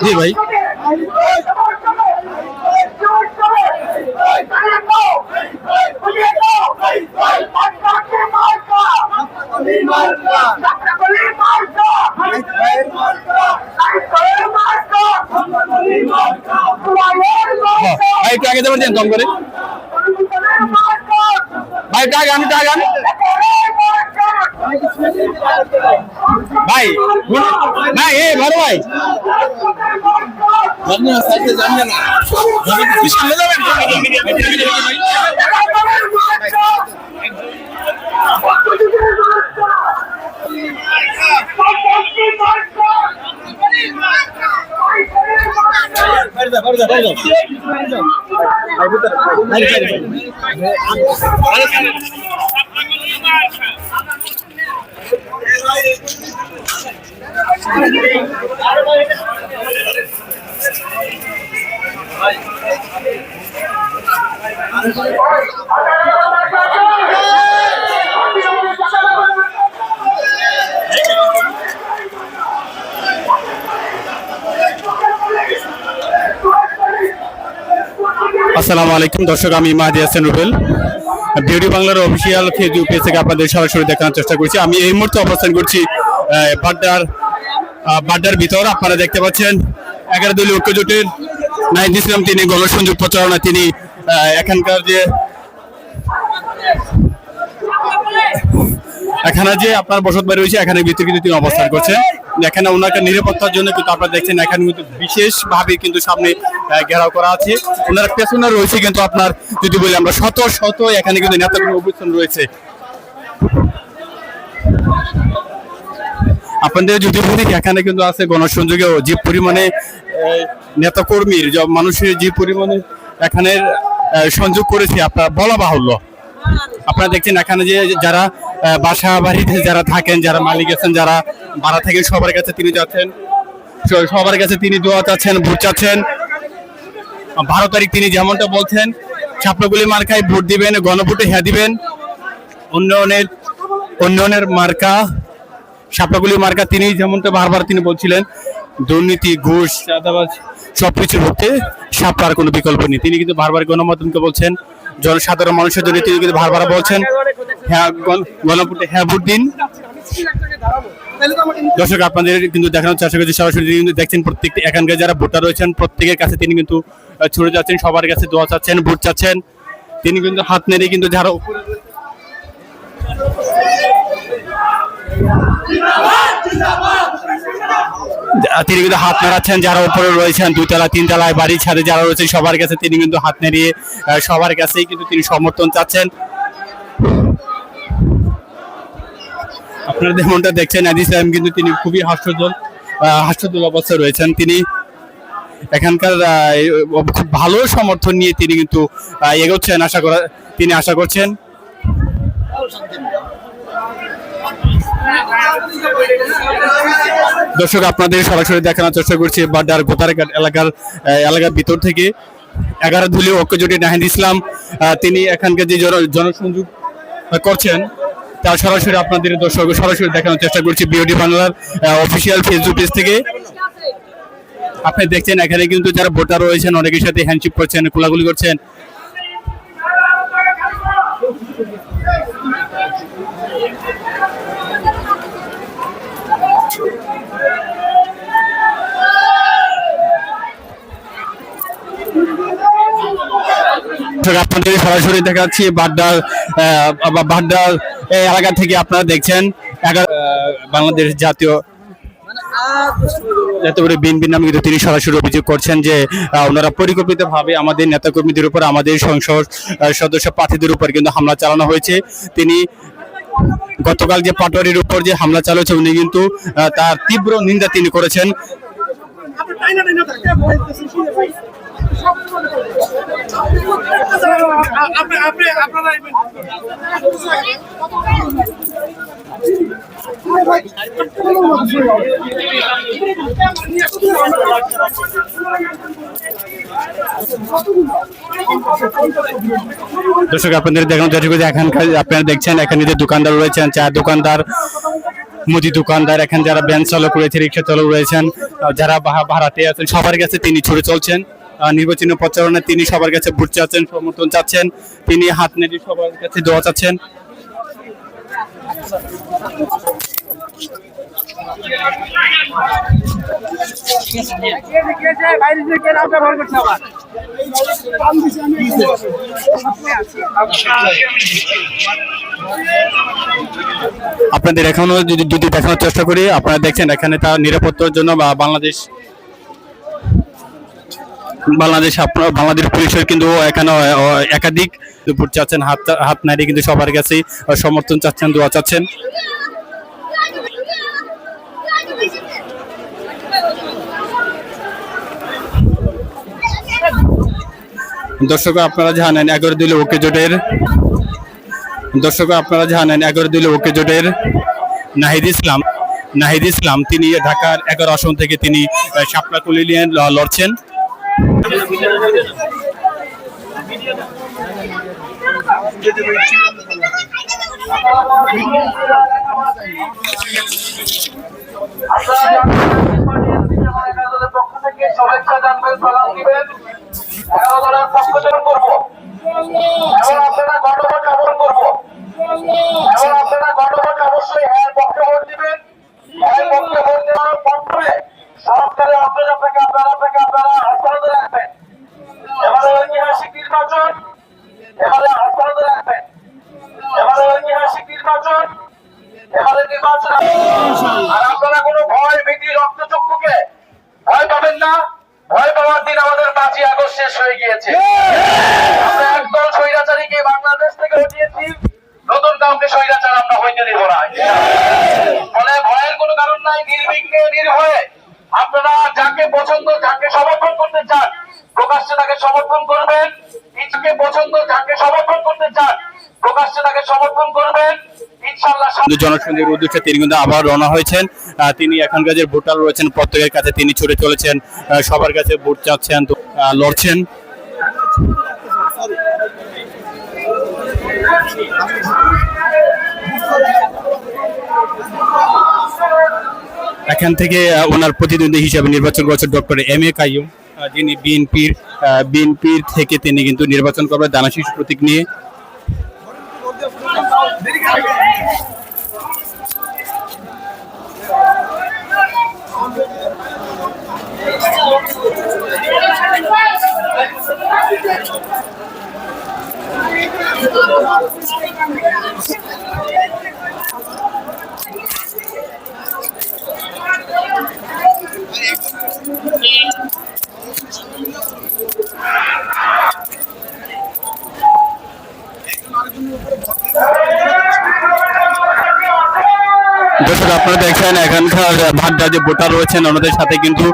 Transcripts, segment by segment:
জি ভাই। হ্যাঁ, ভাই একটু আগে দেবেন দেন কম করে। ভাই আগে আমি আমি ভাই ভাই এ বড় ভাই। যাবেন আসসালামু আলাইকুম। দর্শক আমি মাহাদি হাসান রুবেল। বিউটি বাংলার অফিসিয়াল ফেসবুক পেজ থেকে আপনাদের সরাসরি দেখানোর চেষ্টা করছি। আমি এই মুহূর্তে অবস্থান করছি বাড্ডার বাড্ডার ভিতর। আপনারা দেখতে পাচ্ছেন, এগারো দলীয় ঐক্য জোটের নাইদ ইসলাম তিনি গণসংযোগ প্রচারণা তিনি এখানকার যে, এখানে যে আপনার বসত বাড়ি রয়েছে, এখানে ভিতরে কিন্তু তিনি অবস্থান করছেন। এখানে ওনাকে নিরাপত্তার জন্য কিন্তু আপনারা দেখছেন এখানে কিন্তু বিশেষভাবে কিন্তু সামনে ঘেরাও করা আছে। ওনার পেছনে রয়েছে কিন্তু আপনার যদি বলি আমরা শত শত এখানে কিন্তু নেতাগুলো অবস্থান রয়েছে। আপনাদের যদি বলি এখানে কিন্তু আছে গণসংযোগে যে পরিমাণে নেতাকর্মীর মানুষের যে পরিমাণে এখানে আহ, সংযোগ করেছে আপনার বলা বাহুল্য। আপনারা দেখছেন এখানে যে যারা বাসা বাড়িতে যারা থাকেন, যারা মালিক আছেন, যারা ভাড়া থাকেন, সবার কাছে তিনি যাচ্ছেন। সবার কাছে তিনি দোয়া চাচ্ছেন, ভোট চাচ্ছেন। বারো তারিখ তিনি যেমনটা বলছেন, ছাপ্রগুলি মার্কায় ভোট দিবেন, গণভোটে হ্যাঁ দিবেন। উন্নয়নের উন্নয়নের মার্কা সাপলাগুলি মার্কা তিনি যেমনটা বারবার তিনি বলছিলেন, দুর্নীতি, ঘুষ, চাঁদাবাজ, সবকিছুর মধ্যে সাপলার কোনো বিকল্প নেই। তিনি কিন্তু বারবার গণমাধ্যমকে বলছেন জনসাধারণ, মানুষের জন্য তিনি কিন্তু ভার বারবার বলছেন হ্যাঁ গণ- গণভোটে হ্যাঁ দর্শক, আপনাদের কিন্তু দেখানোর চেষ্টা করছি, সরাসরি কিন্তু দেখছেন প্রত্যেকটি এখানকার যারা ভোটার রয়েছেন, প্রত্যেকের কাছে তিনি কিন্তু ছুটে যাচ্ছেন, সবার কাছে দোয়া চাচ্ছেন, ভোট চাচ্ছেন। তিনি কিন্তু হাত নেড়ে কিন্তু যারা উপরে আহ, তিনি কিন্তু হাত নাড়াচ্ছেন যারা উপরে রয়েছেন দুতলা তিনতলায় বাড়ির ছাদে যারা রয়েছেন সবার কাছে তিনি কিন্তু হাত নেড়িয়ে সবার কাছেই কিন্তু তিনি সমর্থন চাচ্ছেন। আপনারা যেমনটা দেখছেন আদি সাহেব কিন্তু তিনি খুবই হাস্যজ্জ্বল আহ, হাস্যজ্জ্বল অবস্থায় রয়েছেন তিনি। এখানকার খুব ভালো সমর্থন নিয়ে তিনি কিন্তু এগোচ্ছেন আশা করা তিনি আশা করছেন। দর্শক, আপনাদের সরাসরি দেখানোর চেষ্টা করছি বাড্ডার গোতারঘাট এলাকার এলাকার ভিতর থেকে। এগারো ধুলি ঐক্যজোটী নাহিদ ইসলাম তিনি এখানকার যে জনসংযোগ করছেন তা সরাসরি আপনাদের দর্শক সরাসরি দেখানোর চেষ্টা করছি বিওডি বাংলার অফিসিয়াল ফেসবুক পেজ থেকে। আপনি দেখছেন, এখানে কিন্তু যারা ভোটার রয়েছেন, অনেকের সাথে হ্যান্ডশিপ করছেন কোলাগুলি করছেন। আপনাদের সরাসরি দেখাচ্ছি বাড্ডার বাড্ডার এলাকা থেকে আপনারা দেখছেন বাংলাদেশ জাতীয় তিনি সরাসরি অভিযোগ করছেন যে ওনারা পরিকল্পিতভাবে আমাদের নেতাকর্মীদের উপর, আমাদের সংসদ সদস্য প্রার্থীদের উপর কিন্তু হামলা চালানো হয়েছে। তিনি গতকাল যে পাটোয়ারির উপর যে হামলা চালাচ্ছে, উনি কিন্তু তার তীব্র নিন্দা তিনি করেছেন। দর্শক, আপনাদের দেখানো যাচ্ছে এখানকার আপনারা দেখছেন, এখানে যে দোকানদার রয়েছেন, চা দোকানদার, মুদি দোকানদার, এখানে যারা ব্যান চালক রয়েছে, রিক্সা চালক রয়েছেন, যারা ভাড়াতে আছেন, সবার কাছে তিনি ছুটে চলছেন। নির্বাচনী প্রচারণায় তিনি সবার কাছে ভোট চাচ্ছেন, সমর্থন চাচ্ছেন, তিনি হাত নেড়ে সবার কাছে দোয়া চাচ্ছেন। আপনাদের এখনও যদি যদি দেখানোর চেষ্টা করি, আপনারা দেখছেন এখানে তার নিরাপত্তার জন্য বা বাংলাদেশ বাংলাদেশ আপনার, বাংলাদেশ পুলিশের কিন্তু এখানে একাধিক ভোট চাচ্ছেন, হাত হাত নাড়িয়ে কিন্তু সবার কাছে সমর্থন চাচ্ছেন, দোয়া চাচ্ছেন। দর্শক, আপনারা জানেন এগারো দিলে ওকে জোটের, দর্শক, আপনারা জানেন এগারো দিলে ওকে জোটের নাহিদ ইসলাম নাহিদ ইসলাম, তিনি ঢাকার এগারো আসন থেকে তিনি শাপলা কুলি নিয়ে লড়ছেন। পক্ষ থেকে শুভেচ্ছা জানবেন সালাম দিবেন এগারো দলের পক্ষ থেকে করব এবং আপনারা গণভোট আমল করব এবং আপনারা গণভোট অবশ্যই হ্যাঁ পক্ষে ভোট দিবেন হ্যাঁ পক্ষে ভোট দেওয়ার পক্ষে সরকারের আপনার আপনাকে আপনারা আপনাকে আপনারা হাসপাতালে রাখবেন এবারে ঐতিহাসিক নির্বাচন এবারে হাসপাতালে রাখবেন এবারে ঐতিহাসিক নির্বাচন এবারে নির্বাচন আর আপনারা কোনো ভয় ভীতি, রক্তচক্ষুকে ভয় পাবেন না। ভয় পাওয়ার দিন আমাদের পাঁচই আগস্ট শেষ হয়ে গিয়েছে। আমরা একদল স্বৈরাচারীকে বাংলাদেশ থেকে হটিয়েছি। নতুন কাউকে স্বৈরাচার আমরা হইতে দিব না। ফলে ভয়ের কোনো কারণ নাই। নির্বিঘ্নে, নির্ভয়ে আপনারা যাকে পছন্দ যাকে সমর্থন করতে চান প্রকাশ্যে তাকে সমর্থন করবেন। যাকে পছন্দ যাকে সমর্থন করতে চান প্রকাশ্যে তাকে সমর্থন করবেন। জনসংযোগের উদ্দেশ্যে তিনি কিন্তু আবার রওনা হয়েছেন। তিনি এখানকার যে ভোটার রয়েছেন প্রত্যেকের কাছে তিনি ছুটে চলেছেন। সবার কাছে ভোট চাচ্ছেন তো, লড়ছেন। এখান থেকে ওনার প্রতিদ্বন্দ্বী হিসাবে নির্বাচন করেছেন ডক্টর এম এ কাইম যিনি বিএনপির বিএনপির থেকে তিনি কিন্তু নির্বাচন করবেন দানা শিশু প্রতীক নিয়ে। আপনারা দেখছেন, এখানকার ভাড্ডা যে ভোটার রয়েছেন, ওনাদের সাথে কিন্তু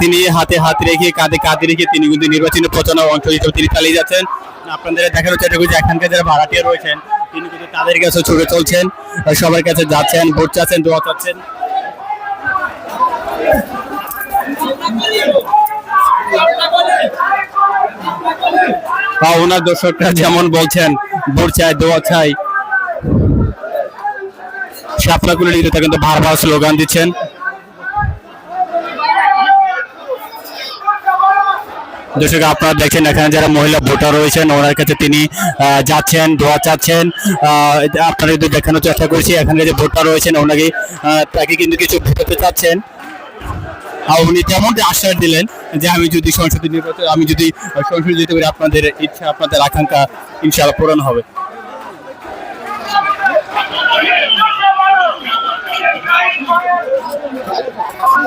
তিনি হাতে হাত রেখে কাঁধে কাঁধে রেখে তিনি কিন্তু নির্বাচনী প্রচারণা অংশ হিসেবে তিনি চালিয়ে যাচ্ছেন। আপনাদের দেখানোর চেষ্টা করছি, এখানকার যারা ভাড়াটিয়া রয়েছেন, তিনি কিন্তু তাদের কাছে ছুটে চলছেন সবার কাছে যাচ্ছেন, ভোট চাচ্ছেন, দোয়া চাচ্ছেন। ওনার দর্শকরা যেমন বলছেন, ভোট চাই, দোয়া চাই শাপলাগুলো নিতে কিন্তু বারবার স্লোগান দিচ্ছেন। দর্শক, আপনারা দেখছেন এখানে যারা মহিলা ভোটার রয়েছেন, ওনার কাছে তিনি যাচ্ছেন, দোয়া চাচ্ছেন। আপনারা যদি দেখানোর চেষ্টা করছি এখানে যে ভোটার রয়েছেন, ওনাকে তাকে কিন্তু কিছু ভোটাতে চাচ্ছেন। আর উনি তেমনটি আশ্বাস দিলেন যে আমি যদি সংসদে নির্বাচন আমি যদি সংসদে যেতে পারি, আপনাদের ইচ্ছা, আপনাদের আকাঙ্ক্ষা ইনশাআল্লাহ পূরণ হবে।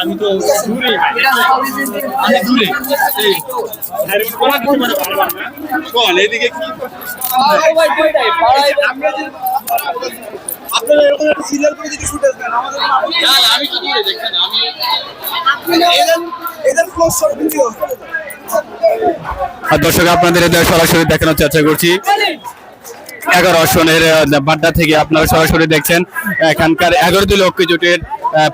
আমি তো দূরে আমি দূরে বল এদিকে কি আপনারা এরকম একটা সিরিয়াল করে যদি শুট আসবেন আমাদের আমি কি দূরে দেখেন আমি এদের এদের ক্লোজ শট ভিডিও দর্শক আপনাদের সরাসরি দেখানোর চেষ্টা করছি এগারো আসনের বাড্ডা থেকে আপনারা সরাসরি দেখছেন এখানকার এগারো দলীয় ঐক্য জোটের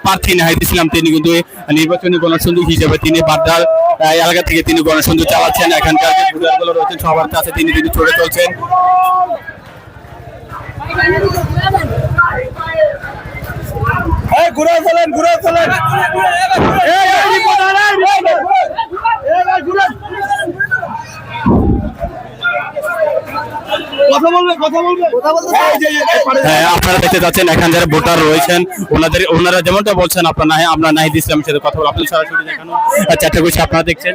প্রার্থী নাহিদ ইসলাম তিনি কিন্তু নির্বাচনী গণসংযোগ হিসেবে তিনি বাড্ডার এলাকা থেকে তিনি গণসংযোগ চালাচ্ছেন এখানকার যে ভোটারগুলো রয়েছেন সবার কাছে তিনি কিন্তু ছড়ে চলছেন ঘুরে ফেলেন ঘুরে ফেলেন আপনারা দেখতে যাচ্ছেন এখান যারা ভোটার রয়েছেন ওনাদের ওনারা যেমনটা বলছেন আপনার না আমরা নাহিদ ইসলামের সাথে কথা বলব। আপনি সরাসরি দেখানো। করছি আপনারা দেখছেন।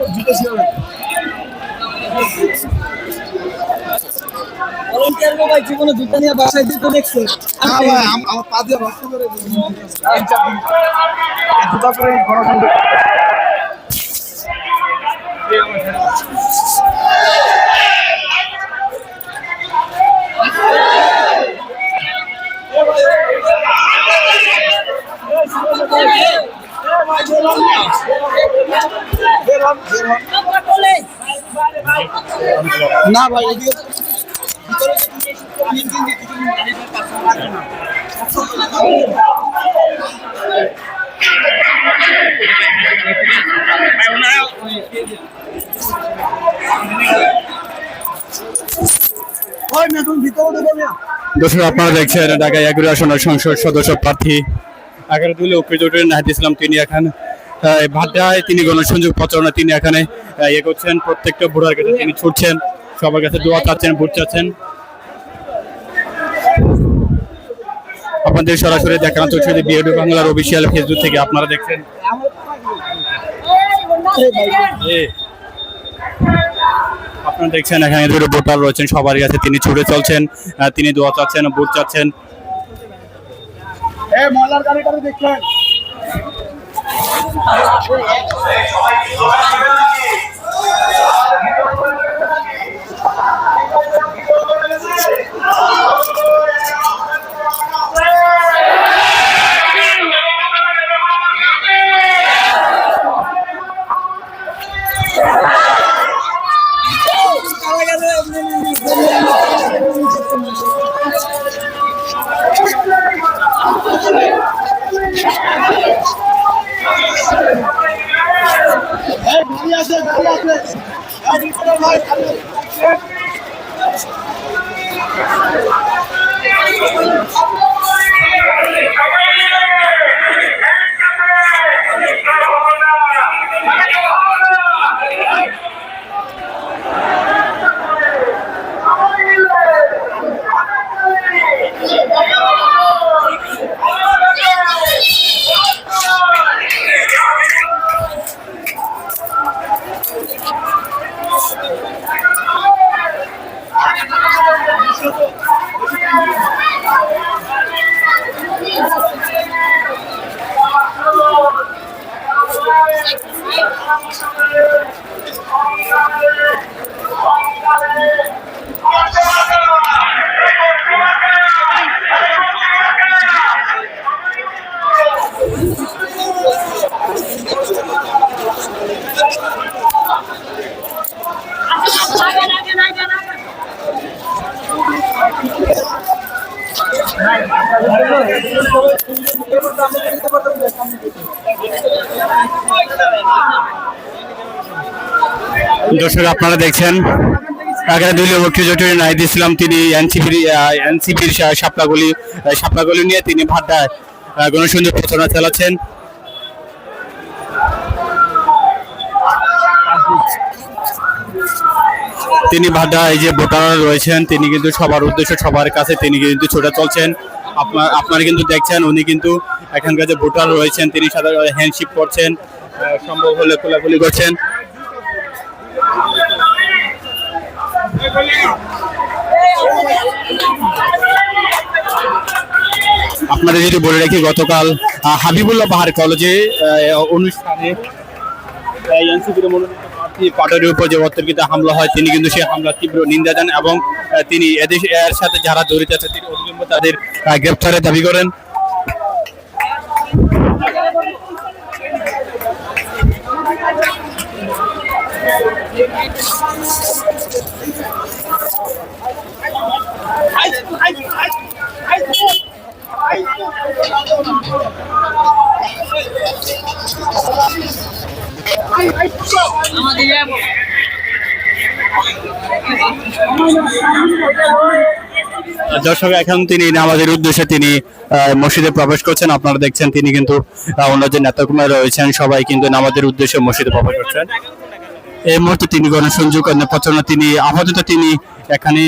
ভলান্টিয়ার ভাই জীবনে দুধ নিয়ে বাসায় দিতে দেখছে। আম- আমার পা দিয়ে ভক্ত করে জুতা করে গণতন্ত্র না ভাই এদিকে দর্শক, আপনারা দেখছেন ঢাকা এগারো আসনের সংসদ সদস্য প্রার্থী এগারো দলীয় ঐক্য জোটের নাহিদ ইসলাম, তিনি এখন ভাড্ডায় তিনি গণসংযোগ প্রচারণা তিনি এখানে ইয়ে করছেন প্রত্যেকটা ভোটার কাছে তিনি ছুটছেন। সবার কাছে দোয়া চাচ্ছেন, ভোট চাচ্ছেন। আপনাদের সরাসরি দেখানো চলছে বিএডি বাংলার অফিসিয়াল ফেসবুক থেকে আপনারা দেখছেন। আপনারা দেখছেন এখানে দুটো ভোটার রয়েছেন সবার কাছে তিনি ছুটে চলছেন তিনি দোয়া চাচ্ছেন, ভোট চাচ্ছেন। নয় দর্শক, আপনারা দেখছেন, আগ্রা দলীয় মুক্তিযোদ্ধার নাহিদ ইসলাম, তিনি এনসিপির এনসিপির সাপলাগুলি সাপলাগুলি নিয়ে তিনি ভাড্ডায় গণসংযোগ প্রচারণা চালাচ্ছেন। তিনি ভাড্ডায় যে ভোটাররা রয়েছেন, তিনি কিন্তু সবার উদ্দেশ্য, সবার কাছে তিনি কিন্তু ছোটা চলছেন। আপনার আপনারা কিন্তু দেখছেন, উনি কিন্তু এখানকার যে ভোটার রয়েছেন, তিনি সাধারণত হ্যান্ডশিপ করছেন সম্ভব হলে খোলাখুলি করছেন। আপনাদের যদি বলে রাখি, গতকাল হাবিবুল্লাহ বাহার কলেজে অনুষ্ঠানে এনসিপির উপর যে অতর্কিত হামলা হয়, তিনি কিন্তু সেই হামলার তীব্র নিন্দা জানান এবং তিনি এদেশ, এর সাথে যারা জড়িত আছে, তিনি অবিলম্বে তাদের গ্রেপ্তারের দাবি করেন। দর্শক, এখন তিনি নামাজের উদ্দেশ্যে তিনি মসজিদে প্রবেশ করছেন। আপনারা দেখছেন তিনি কিন্তু অন্য যে নেতাকুমার রয়েছেন, সবাই কিন্তু নামাজের উদ্দেশ্যে মসজিদে প্রবেশ করছেন। এই মুহূর্তে তিনি গণসংযোগ তিনি, আপাতত তিনি এখানে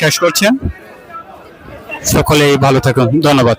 শেষ করছেন। সকলেই ভালো থাকুন। ধন্যবাদ।